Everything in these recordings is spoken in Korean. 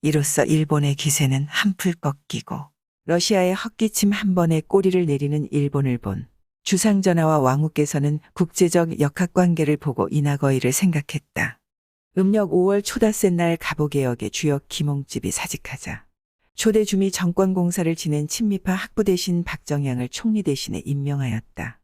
이로써 일본의 기세는 한풀 꺾이고 러시아의 헛기침 한 번에 꼬리를 내리는 일본을 본 주상전하와 왕후께서는 국제적 역학관계를 보고 이나거이를 생각했다. 음력 5월 초다센 날 가보개혁의 주역 김홍집이 사직하자 초대 주미 정권공사를 지낸 친미파 학부 대신 박정양을 총리 대신에 임명하였다.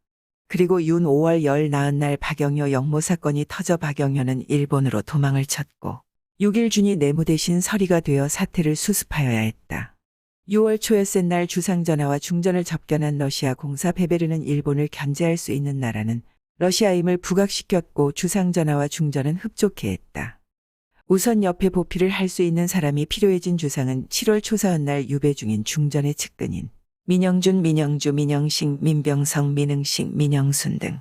그리고 윤 5월 열 나은 날 박영효 영모 사건이 터져 박영효는 일본으로 도망을 쳤고 6일 준이 내무 대신 서리가 되어 사태를 수습하여야 했다. 6월 초였센 날 주상전하와 중전을 접견한 러시아 공사 베베르는 일본을 견제할 수 있는 나라는 러시아임을 부각시켰고 주상전하와 중전은 흡족해 했다. 우선 옆에 보필을 할 수 있는 사람이 필요해진 주상은 7월 초사한 날 유배 중인 중전의 측근인 민영준, 민영주, 민영식, 민병성, 민응식, 민영순 등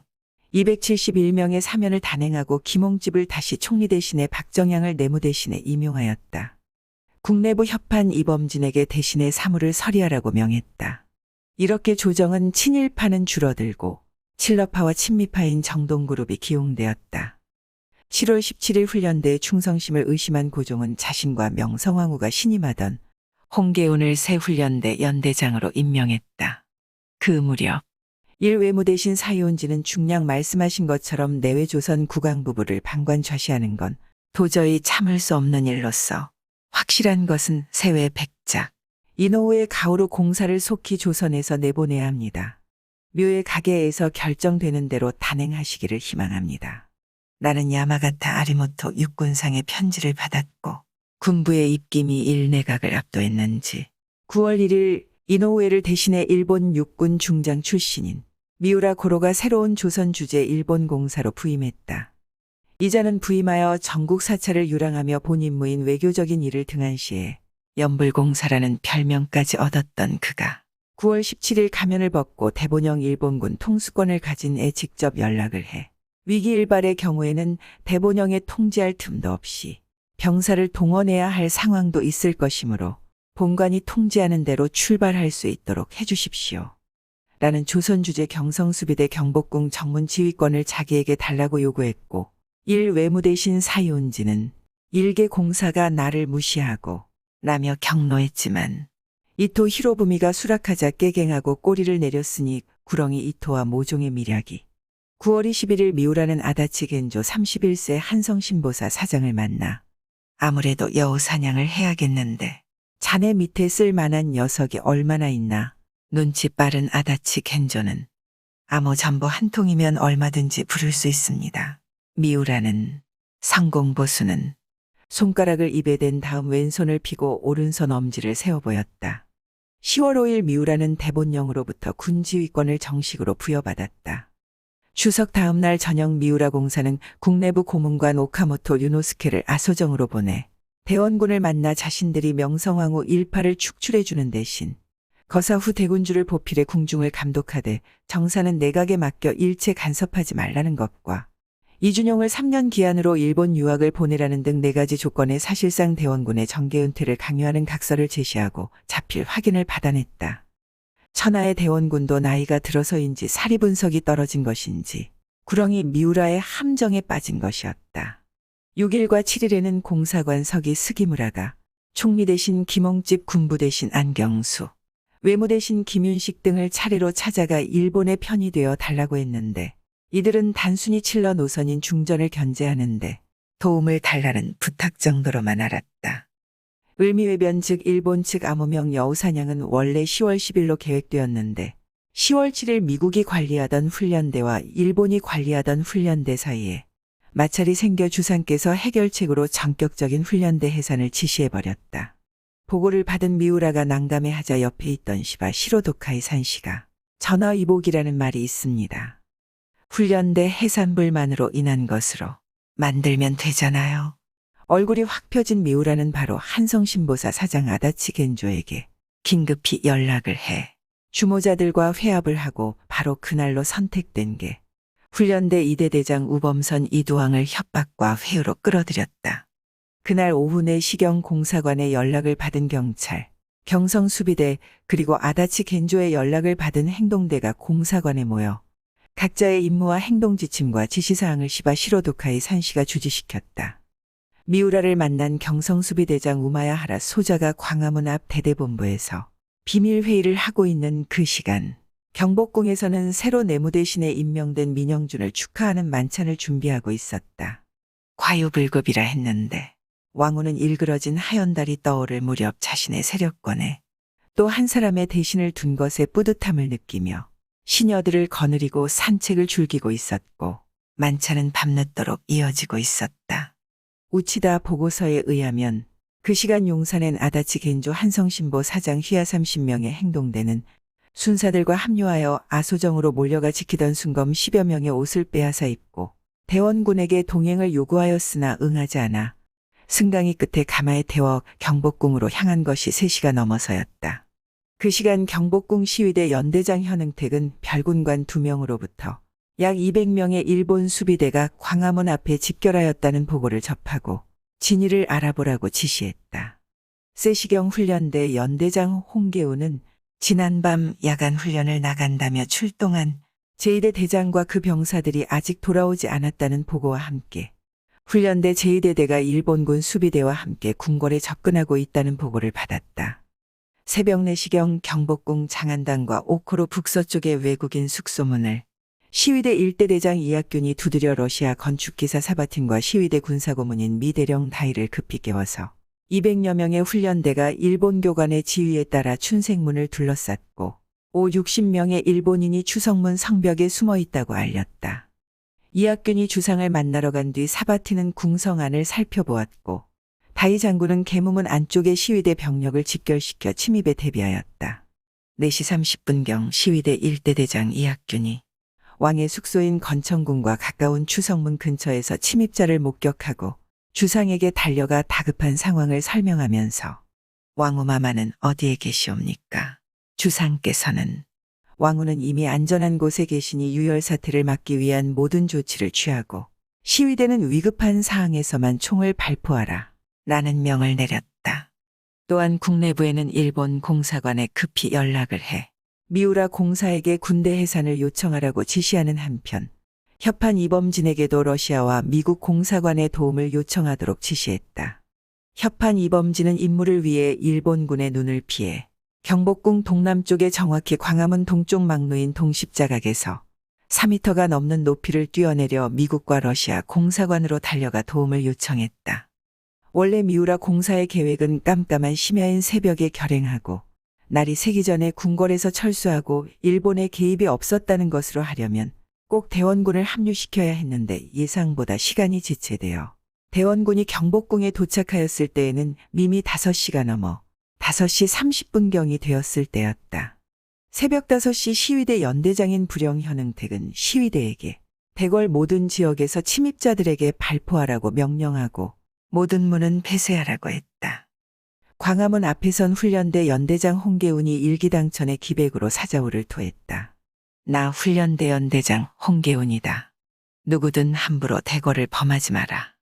271명의 사면을 단행하고 김홍집을 다시 총리 대신에 박정양을 내무 대신에 임용하였다. 국내부 협판 이범진에게 대신에 사무를 서리하라고 명했다. 이렇게 조정은 친일파는 줄어들고 칠러파와 친미파인 정동그룹이 기용되었다. 7월 17일 훈련대 충성심을 의심한 고종은 자신과 명성황후가 신임하던 홍계운을 새 훈련대 연대장으로 임명했다. 그 무렵 일외무 대신 사이온지는 중량 말씀하신 것처럼 내외조선 국왕부부를 방관좌시하는 건 도저히 참을 수 없는 일로서 확실한 것은 세외 백작 이노우의 가오로 공사를 속히 조선에서 내보내야 합니다. 묘의 가게에서 결정되는 대로 단행하시기를 희망합니다. 나는 야마가타 아리모토 육군상의 편지를 받았고 군부의 입김이 일내각을 압도했는지 9월 1일 이노우에를 대신해 일본 육군 중장 출신인 미우라 고로가 새로운 조선 주재 일본 공사로 부임했다. 이자는 부임하여 전국 사찰을 유랑하며 본 임무인 외교적인 일을 등한시해 연불공사라는 별명까지 얻었던 그가 9월 17일 가면을 벗고 대본영 일본군 통수권을 가진 애 직접 연락을 해 위기 일발의 경우에는 대본영에 통제할 틈도 없이 병사를 동원해야 할 상황도 있을 것이므로 본관이 통제하는 대로 출발할 수 있도록 해주십시오. 라는 조선주재 경성수비대 경복궁 정문 지휘권을 자기에게 달라고 요구했고 일 외무 대신 사이온지는 일개 공사가 나를 무시하고 라며 경로했지만 이토 히로부미가 수락하자 깨갱하고 꼬리를 내렸으니 구렁이 이토와 모종의 미략이 9월 21일 미우라는 아다치 겐조 31세 한성신보사 사장을 만나 아무래도 여우 사냥을 해야겠는데 자네 밑에 쓸 만한 녀석이 얼마나 있나 눈치 빠른 아다치 겐조는 암호 전보 한 통이면 얼마든지 부를 수 있습니다. 미우라는 성공보수는 손가락을 입에 댄 다음 왼손을 피고 오른손 엄지를 세워 보였다. 10월 5일 미우라는 대본령으로부터 군지휘권을 정식으로 부여받았다. 추석 다음 날 저녁 미우라 공사는 국내부 고문관 오카모토 유노스케를 아소정으로 보내 대원군을 만나 자신들이 명성황후 일파를 축출해 주는 대신 거사 후 대군주를 보필해 궁중을 감독하되 정사는 내각에 맡겨 일체 간섭하지 말라는 것과 이준용을 3년 기한으로 일본 유학을 보내라는 등 네 가지 조건에 사실상 대원군의 정계 은퇴를 강요하는 각서를 제시하고 자필 확인을 받아냈다. 천하의 대원군도 나이가 들어서인지 사리 분석이 떨어진 것인지 구렁이 미우라의 함정에 빠진 것이었다. 6일과 7일에는 공사관 서기 스기무라가 총리 대신 김홍집 군부 대신 안경수, 외무 대신 김윤식 등을 차례로 찾아가 일본의 편이 되어 달라고 했는데 이들은 단순히 칠러 노선인 중전을 견제하는데 도움을 달라는 부탁 정도로만 알았다. 을미외변 즉 일본 측 암호명 여우사냥은 원래 10월 10일로 계획되었는데 10월 7일 미국이 관리하던 훈련대와 일본이 관리하던 훈련대 사이에 마찰이 생겨 주상께서 해결책으로 전격적인 훈련대 해산을 지시해버렸다. 보고를 받은 미우라가 난감해하자 옆에 있던 시바 시로도카이 산시가 전화위복이라는 말이 있습니다. 훈련대 해산불만으로 인한 것으로 만들면 되잖아요. 얼굴이 확 펴진 미우라는 바로 한성신보사 사장 아다치 겐조에게 긴급히 연락을 해 주모자들과 회합을 하고 바로 그날로 선택된 게 훈련대 이대 대장 우범선 이두왕을 협박과 회유로 끌어들였다. 그날 오후 4시경 공사관에 연락을 받은 경찰, 경성수비대 그리고 아다치 겐조의 연락을 받은 행동대가 공사관에 모여 각자의 임무와 행동 지침과 지시사항을 시바 시로도카의 산시가 주지시켰다. 미우라를 만난 경성수비대장 우마야하라 소자가 광화문 앞 대대본부에서 비밀 회의를 하고 있는 그 시간 경복궁에서는 새로 내무 대신에 임명된 민영준을 축하하는 만찬을 준비하고 있었다. 과유불급이라 했는데 왕후는 일그러진 하얀 달이 떠오를 무렵 자신의 세력권에 또 한 사람의 대신을 둔 것에 뿌듯함을 느끼며 시녀들을 거느리고 산책을 즐기고 있었고 만찬은 밤늦도록 이어지고 있었다. 우치다 보고서에 의하면 그 시간 용산엔 아다치 겐조 한성신보 사장 휘하 30명의 행동대는 순사들과 합류하여 아소정으로 몰려가 지키던 순검 10여 명의 옷을 빼앗아 입고 대원군에게 동행을 요구하였으나 응하지 않아 승강이 끝에 가마에 태워 경복궁으로 향한 것이 3시가 넘어서였다. 그 시간 경복궁 시위대 연대장 현응택은 별군관 2명으로부터 약 200명의 일본 수비대가 광화문 앞에 집결하였다는 보고를 접하고 진위를 알아보라고 지시했다. 세시경 훈련대 연대장 홍계우는 지난밤 야간 훈련을 나간다며 출동한 제2대 대장과 그 병사들이 아직 돌아오지 않았다는 보고와 함께 훈련대 제2대대가 일본군 수비대와 함께 궁궐에 접근하고 있다는 보고를 받았다. 새벽 4시경 경복궁 장안당과 오코로 북서쪽의 외국인 숙소문을 시위대 일대 대장 이학균이 두드려 러시아 건축기사 사바틴과 시위대 군사고문인 미대령 다이를 급히 깨워서 200여 명의 훈련대가 일본 교관의 지휘에 따라 춘생문을 둘러쌌고 5, 60명의 일본인이 추성문 성벽에 숨어 있다고 알렸다. 이학균이 주상을 만나러 간 뒤 사바티는 궁성 안을 살펴보았고 다이 장군은 개무문 안쪽의 시위대 병력을 집결시켜 침입에 대비하였다. 4시 30분경 시위대 일대 대장 이학균이 왕의 숙소인 건천궁과 가까운 추성문 근처에서 침입자를 목격하고 주상에게 달려가 다급한 상황을 설명하면서 왕우마마는 어디에 계시옵니까? 주상께서는 왕후는 이미 안전한 곳에 계시니 유혈 사태를 막기 위한 모든 조치를 취하고 시위대는 위급한 사항에서만 총을 발포하라. 라는 명을 내렸다. 또한 국내부에는 일본 공사관에 급히 연락을 해 미우라 공사에게 군대 해산을 요청하라고 지시하는 한편 협한 이범진에게도 러시아와 미국 공사관의 도움을 요청하도록 지시했다. 협한 이범진은 임무를 위해 일본군의 눈을 피해 경복궁 동남쪽에 정확히 광화문 동쪽 막루인 동십자각에서 4미터가 넘는 높이를 뛰어내려 미국과 러시아 공사관으로 달려가 도움을 요청했다. 원래 미우라 공사의 계획은 깜깜한 심야인 새벽에 결행하고 날이 새기 전에 궁궐에서 철수하고 일본의 개입이 없었다는 것으로 하려면 꼭 대원군을 합류시켜야 했는데 예상보다 시간이 지체되어 대원군이 경복궁에 도착하였을 때에는 이미 5시가 넘어 5시 30분경이 되었을 때였다. 새벽 5시 시위대 연대장인 불영 현응택은 시위대에게 대궐 모든 지역에서 침입자들에게 발포하라고 명령하고 모든 문은 폐쇄하라고 했다. 광화문 앞에선 훈련대 연대장 홍계운이 일기당천의 기백으로 사자우를 토했다. 나 훈련대 연 대장 홍계운이다. 누구든 함부로 대궐을 범하지 마라.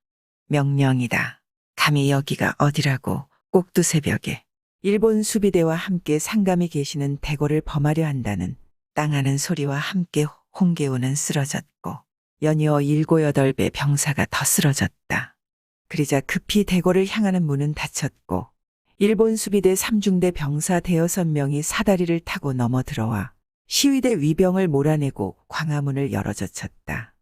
명령이다. 감히 여기가 어디라고 꼭두 새벽에 일본 수비대와 함께 상감이 계시는 대궐을 범하려 한다는 땅하는 소리와 함께 홍계운은 쓰러졌고 연이어 일곱 여덟 배 병사가 더 쓰러졌다. 그리자 급히 대궐을 향하는 문은 닫혔고 일본 수비대 3중대 병사 대여섯 명이 사다리를 타고 넘어 들어와 시위대 위병을 몰아내고 광화문을 열어젖혔다.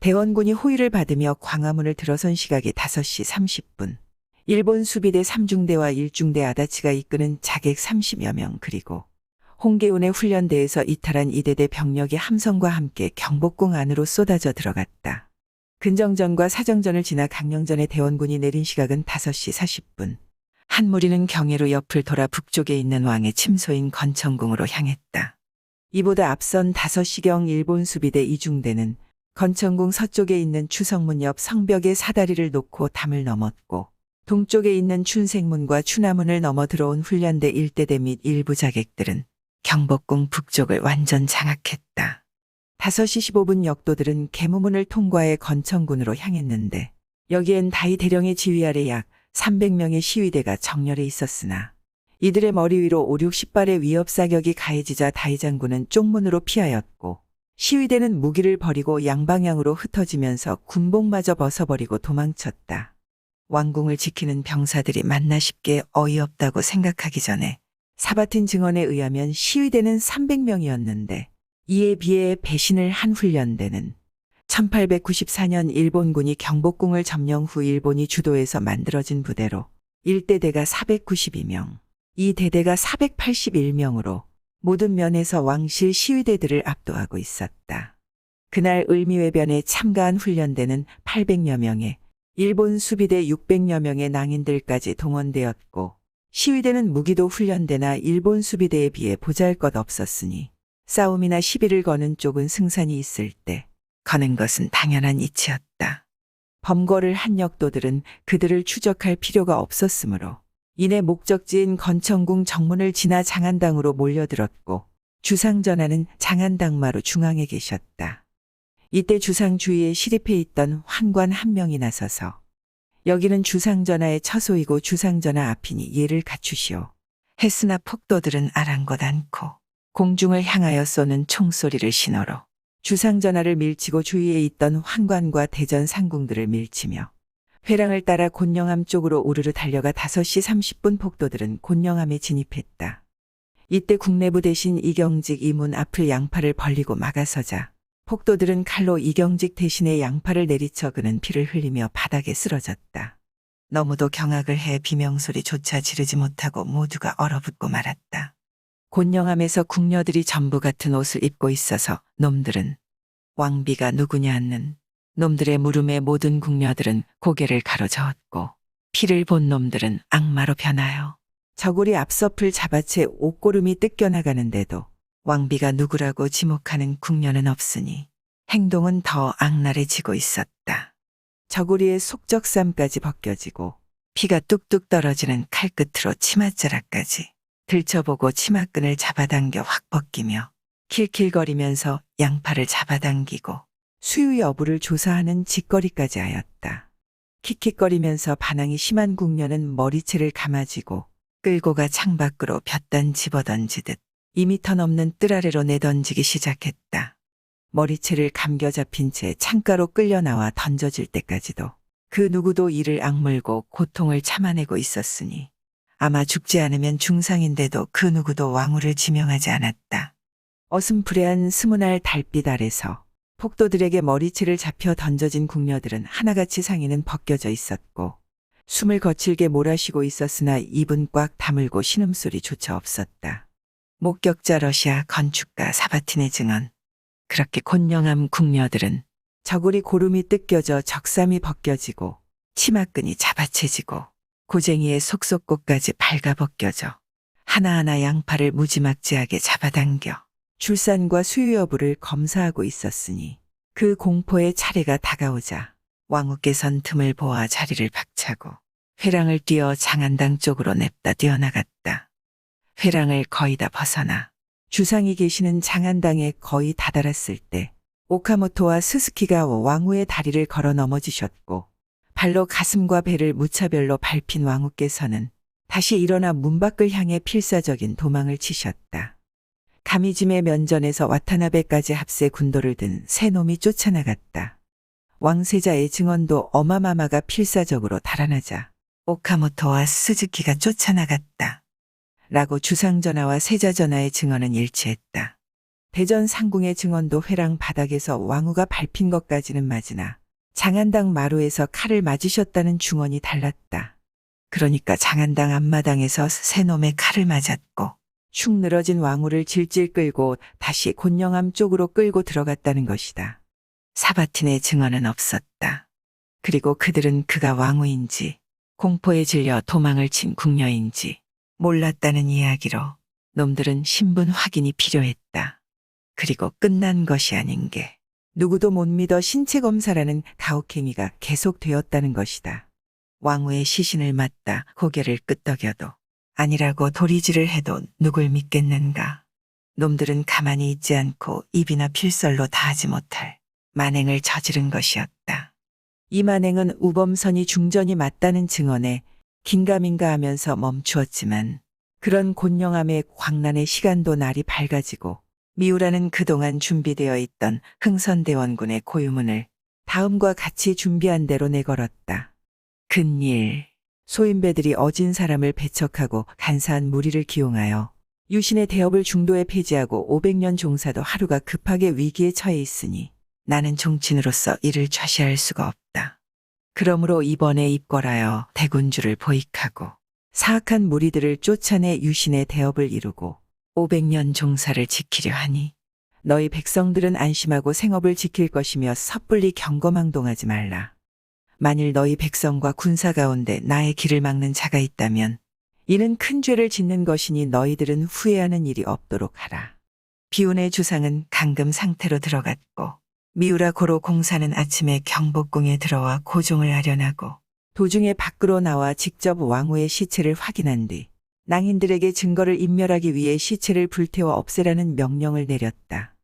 대원군이 호위를 받으며 광화문을 들어선 시각이 5시 30분. 일본 수비대 3중대와 1중대 아다치가 이끄는 자객 30여 명 그리고 홍계운의 훈련대에서 이탈한 이대대 병력이 함성과 함께 경복궁 안으로 쏟아져 들어갔다. 근정전과 사정전을 지나 강령전의 대원군이 내린 시각은 5시 40분. 한 무리는 경계로 옆을 돌아 북쪽에 있는 왕의 침소인 건천궁으로 향했다. 이보다 앞선 5시경 일본 수비대 이중대는 건천궁 서쪽에 있는 추성문 옆 성벽에 사다리를 놓고 담을 넘었고 동쪽에 있는 춘생문과 추나문을 넘어 들어온 훈련대 일대대 및 일부 자객들은 경복궁 북쪽을 완전 장악했다. 5시 15분 역도들은 개무문을 통과해 건천군으로 향했는데 여기엔 다이 대령의 지휘 아래 약 300명의 시위대가 정렬해 있었으나 이들의 머리 위로 5, 60발의 위협 사격이 가해지자 다이 장군은 쪽문으로 피하였고 시위대는 무기를 버리고 양방향으로 흩어지면서 군복마저 벗어버리고 도망쳤다. 왕궁을 지키는 병사들이 맞나 싶게 어이없다고 생각하기 전에 사바틴 증언에 의하면 시위대는 300명이었는데 이에 비해 배신을 한 훈련대는 1894년 일본군이 경복궁을 점령 후 일본이 주도해서 만들어진 부대로 1대대가 492명, 2대대가 481명으로 모든 면에서 왕실 시위대들을 압도하고 있었다. 그날 을미외변에 참가한 훈련대는 800여 명에 일본 수비대 600여 명의 낭인들까지 동원되었고 시위대는 무기도 훈련대나 일본 수비대에 비해 보잘것 없었으니 싸움이나 시비를 거는 쪽은 승산이 있을 때 거는 것은 당연한 이치였다. 범거를 한 역도들은 그들을 추적할 필요가 없었으므로 이내 목적지인 건천궁 정문을 지나 장안당으로 몰려들었고 주상전하는 장안당마루 중앙에 계셨다. 이때 주상 주위에 시립해 있던 환관 한 명이 나서서 여기는 주상전하의 처소이고 주상전하 앞이니 예를 갖추시오. 했으나 폭도들은 아랑곳 않고 공중을 향하여 쏘는 총소리를 신호로 주상전하를 밀치고 주위에 있던 환관과 대전 상궁들을 밀치며 회랑을 따라 곤영암 쪽으로 우르르 달려가 5시 30분 폭도들은 곤영암에 진입했다. 이때 국내부 대신 이경직 이문 앞을 양팔을 벌리고 막아서자 폭도들은 칼로 이경직 대신에 양팔을 내리쳐 그는 피를 흘리며 바닥에 쓰러졌다. 너무도 경악을 해 비명소리조차 지르지 못하고 모두가 얼어붙고 말았다. 곤영암에서 궁녀들이 전부 같은 옷을 입고 있어서 놈들은 왕비가 누구냐는 놈들의 물음에 모든 궁녀들은 고개를 가로저었고 피를 본 놈들은 악마로 변하여 저고리 앞서풀 잡아채 옷고름이 뜯겨나가는데도 왕비가 누구라고 지목하는 궁녀는 없으니 행동은 더 악랄해지고 있었다. 저고리의 속적삼까지 벗겨지고 피가 뚝뚝 떨어지는 칼끝으로 치맛자락까지 들춰보고 치맛끈을 잡아당겨 확 벗기며 킬킬거리면서 양팔을 잡아당기고 수유 여부를 조사하는 짓거리까지 하였다. 킥킥거리면서 반항이 심한 궁녀는 머리채를 감아쥐고 끌고 가 창밖으로 볕단 집어던지듯 2미터 넘는 뜰 아래로 내던지기 시작했다. 머리채를 감겨 잡힌 채 창가로 끌려 나와 던져질 때까지도 그 누구도 이를 악물고 고통을 참아내고 있었으니 아마 죽지 않으면 중상인데도 그 누구도 왕후를 지명하지 않았다. 어슴푸레한 스무날 달빛 아래서 폭도들에게 머리채를 잡혀 던져진 궁녀들은 하나같이 상의는 벗겨져 있었고 숨을 거칠게 몰아쉬고 있었으나 입은 꽉 다물고 신음소리조차 없었다. 목격자 러시아 건축가 사바틴의 증언. 그렇게 곤영함 궁녀들은 저고리 고름이 뜯겨져 적삼이 벗겨지고 치마끈이 잡아채지고 고쟁이의 속속꽃까지 발가벗겨져 하나하나 양팔을 무지막지하게 잡아당겨 출산과 수유 여부를 검사하고 있었으니 그 공포의 차례가 다가오자 왕후께선 틈을 보아 자리를 박차고 회랑을 뛰어 장안당 쪽으로 냅다 뛰어나갔다. 회랑을 거의 다 벗어나 주상이 계시는 장안당에 거의 다다랐을 때 오카모토와 스스키가 왕후의 다리를 걸어 넘어지셨고 발로 가슴과 배를 무차별로 밟힌 왕후께서는 다시 일어나 문 밖을 향해 필사적인 도망을 치셨다. 가미짐의 면전에서 와타나베까지 합세 군도를 든새 놈이 쫓아나갔다. 왕세자의 증언도 어마마마가 필사적으로 달아나자 오카모토와 스즈키가 쫓아나갔다. 라고 주상전하와 세자전하의 증언은 일치했다. 대전 상궁의 증언도 회랑 바닥에서 왕후가 밟힌 것까지는 맞으나 장안당 마루에서 칼을 맞으셨다는 중언이 달랐다. 그러니까 장안당 앞마당에서 새 놈의 칼을 맞았고 축 늘어진 왕후를 질질 끌고 다시 곤영암 쪽으로 끌고 들어갔다는 것이다. 사바틴의 증언은 없었다. 그리고 그들은 그가 왕후인지 공포에 질려 도망을 친 궁녀인지 몰랐다는 이야기로 놈들은 신분 확인이 필요했다. 그리고 끝난 것이 아닌 게 누구도 못 믿어 신체 검사라는 가혹행위가 계속되었다는 것이다. 왕후의 시신을 맞다 고개를 끄덕여도 아니라고 도리질을 해도 누굴 믿겠는가. 놈들은 가만히 있지 않고 입이나 필설로 다하지 못할 만행을 저지른 것이었다. 이 만행은 우범선이 중전이 맞다는 증언에 긴가민가 하면서 멈추었지만 그런 곤영함의 광란의 시간도 날이 밝아지고 미우라는 그동안 준비되어 있던 흥선대원군의 고유문을 다음과 같이 준비한 대로 내걸었다. 근일. 소인배들이 어진 사람을 배척하고 간사한 무리를 기용하여 유신의 대업을 중도에 폐지하고 500년 종사도 하루가 급하게 위기에 처해 있으니 나는 종친으로서 이를 좌시할 수가 없다. 그러므로 이번에 입궐하여 대군주를 보익하고 사악한 무리들을 쫓아내 유신의 대업을 이루고 500년 종사를 지키려 하니 너희 백성들은 안심하고 생업을 지킬 것이며 섣불리 경거망동하지 말라. 만일 너희 백성과 군사 가운데 나의 길을 막는 자가 있다면 이는 큰 죄를 짓는 것이니 너희들은 후회하는 일이 없도록 하라. 비운의 주상은 강금 상태로 들어갔고 미우라 고로 공사는 아침에 경복궁에 들어와 고종을 아련하고 도중에 밖으로 나와 직접 왕후의 시체를 확인한 뒤 낭인들에게 증거를 인멸하기 위해 시체를 불태워 없애라는 명령을 내렸다.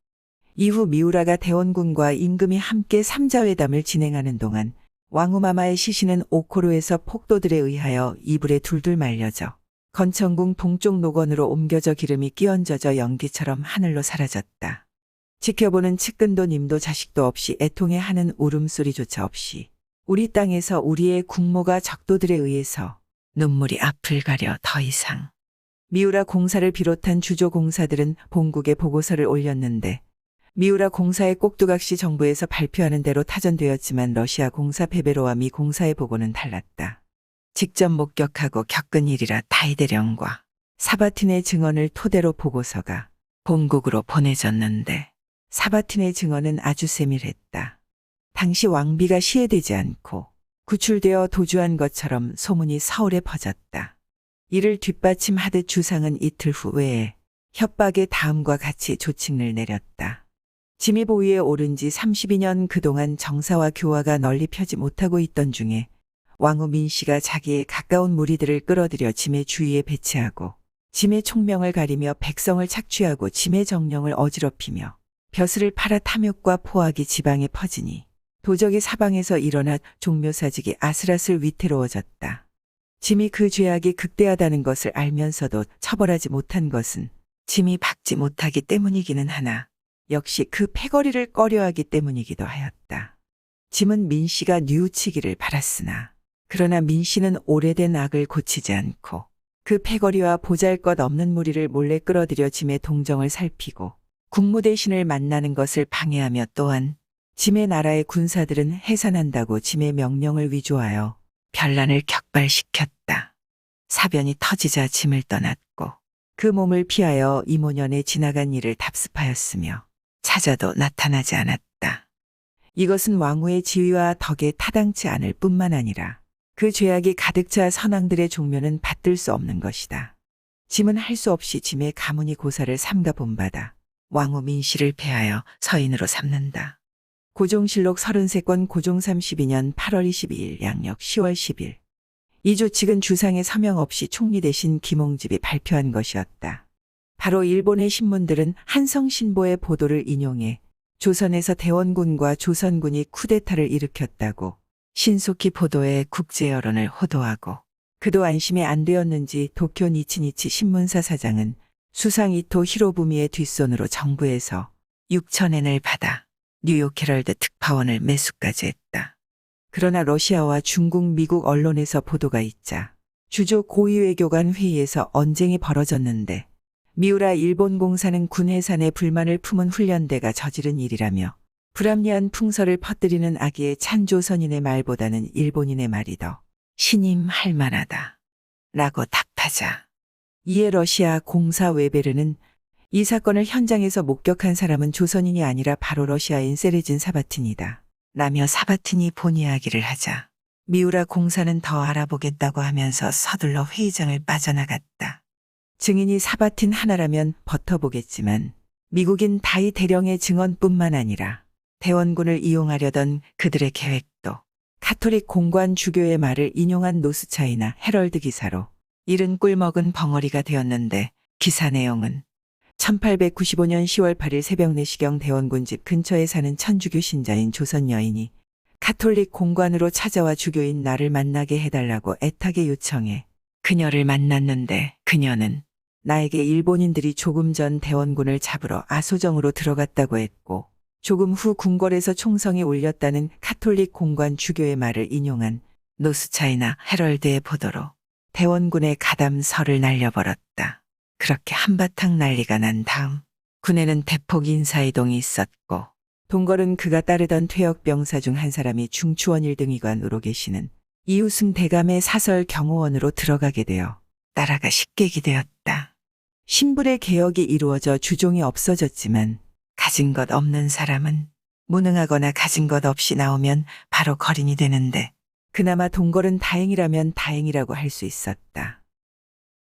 이후 미우라가 대원군과 임금이 함께 삼자회담을 진행하는 동안 왕후마마의 시신은 오코로에서 폭도들에 의하여 이불에 둘둘 말려져 건천궁 동쪽 노건으로 옮겨져 기름이 끼얹어져 연기처럼 하늘로 사라졌다. 지켜보는 측근도 님도 자식도 없이 애통해 하는 울음소리조차 없이 우리 땅에서 우리의 국모가 적도들에 의해서 눈물이 앞을 가려 더 이상. 미우라 공사를 비롯한 주조 공사들은 본국에 보고서를 올렸는데 미우라 공사의 꼭두각시 정부에서 발표하는 대로 타전되었지만 러시아 공사 패배로와 미 공사의 보고는 달랐다. 직접 목격하고 겪은 일이라 다이대령과 사바틴의 증언을 토대로 보고서가 본국으로 보내졌는데 사바틴의 증언은 아주 세밀했다. 당시 왕비가 시해되지 않고 구출되어 도주한 것처럼 소문이 서울에 퍼졌다. 이를 뒷받침하듯 주상은 이틀 후에 협박의 다음과 같이 조칙을 내렸다. 지미 보위에 오른 지 32년 그동안 정사와 교화가 널리 펴지 못하고 있던 중에 왕후 민 씨가 자기의 가까운 무리들을 끌어들여 짐의 주위에 배치하고 짐의 총명을 가리며 백성을 착취하고 짐의 정령을 어지럽히며 벼슬을 팔아 탐욕과 포악이 지방에 퍼지니 도적이 사방에서 일어나 종묘사직이 아슬아슬 위태로워졌다. 짐이 그 죄악이 극대하다는 것을 알면서도 처벌하지 못한 것은 짐이 박지 못하기 때문이기는 하나 역시 그 패거리를 꺼려하기 때문이기도 하였다. 짐은 민 씨가 뉘우치기를 바랐으나 그러나 민 씨는 오래된 악을 고치지 않고 그 패거리와 보잘것 없는 무리를 몰래 끌어들여 짐의 동정을 살피고 국무대신을 만나는 것을 방해하며 또한 짐의 나라의 군사들은 해산한다고 짐의 명령을 위조하여 변란을 격발시켰다. 사변이 터지자 짐을 떠났고 그 몸을 피하여 이모년에 지나간 일을 답습하였으며 찾아도 나타나지 않았다. 이것은 왕후의 지위와 덕에 타당치 않을 뿐만 아니라 그 죄악이 가득 차 선왕들의 종묘는 받들 수 없는 것이다. 짐은 할 수 없이 짐의 가문이 고사를 삼가 본받아 왕후 민씨를 패하여 서인으로 삼는다. 고종실록 33권 고종 32년 8월 22일 양력 10월 10일. 이 조칙은 주상의 서명 없이 총리 대신 김홍집이 발표한 것이었다. 바로 일본의 신문들은 한성신보의 보도를 인용해 조선에서 대원군과 조선군이 쿠데타를 일으켰다고 신속히 보도해 국제 여론을 호도하고 그도 안심이 안 되었는지 도쿄 니치니치 신문사 사장은 수상 이토 히로부미의 뒷손으로 정부에서 6천엔을 받아 뉴욕 헤럴드 특파원을 매수까지 했다. 그러나 러시아와 중국, 미국 언론에서 보도가 있자 주조 고위 외교관 회의에서 언쟁이 벌어졌는데 미우라 일본 공사는 군 해산에 불만을 품은 훈련대가 저지른 일이라며 불합리한 풍설을 퍼뜨리는 아기의 찬조선인의 말보다는 일본인의 말이 더 신임 할 만하다. 라고 답하자. 이에 러시아 공사 웨베르는 이 사건을 현장에서 목격한 사람은 조선인이 아니라 바로 러시아인 세레진 사바틴이다. 라며 사바틴이 본 이야기를 하자. 미우라 공사는 더 알아보겠다고 하면서 서둘러 회의장을 빠져나갔다. 증인이 사바틴 하나라면 버텨보겠지만 미국인 다이 대령의 증언뿐만 아니라 대원군을 이용하려던 그들의 계획도 카톨릭 공관 주교의 말을 인용한 노스차이나 헤럴드 기사로 이른 꿀먹은 벙어리가 되었는데 기사 내용은 1895년 10월 8일 새벽 4시경 대원군 집 근처에 사는 천주교 신자인 조선 여인이 카톨릭 공관으로 찾아와 주교인 나를 만나게 해달라고 애타게 요청해 그녀를 만났는데 그녀는 나에게 일본인들이 조금 전 대원군을 잡으러 아소정으로 들어갔다고 했고 조금 후 궁궐에서 총성이 울렸다는 카톨릭 공관 주교의 말을 인용한 노스차이나 헤럴드의 보도로 대원군의 가담설을 날려버렸다. 그렇게 한바탕 난리가 난 다음 군에는 대폭 인사이동이 있었고 동걸은 그가 따르던 퇴역 병사 중 한 사람이 중추원 1등이관으로 계시는 이우승 대감의 사설 경호원으로 들어가게 되어 나라가 식객이 되었다. 신불의 개혁이 이루어져 주종이 없어졌지만 가진 것 없는 사람은 무능하거나 가진 것 없이 나오면 바로 거린이 되는데 그나마 동걸은 다행이라면 다행이라고 할 수 있었다.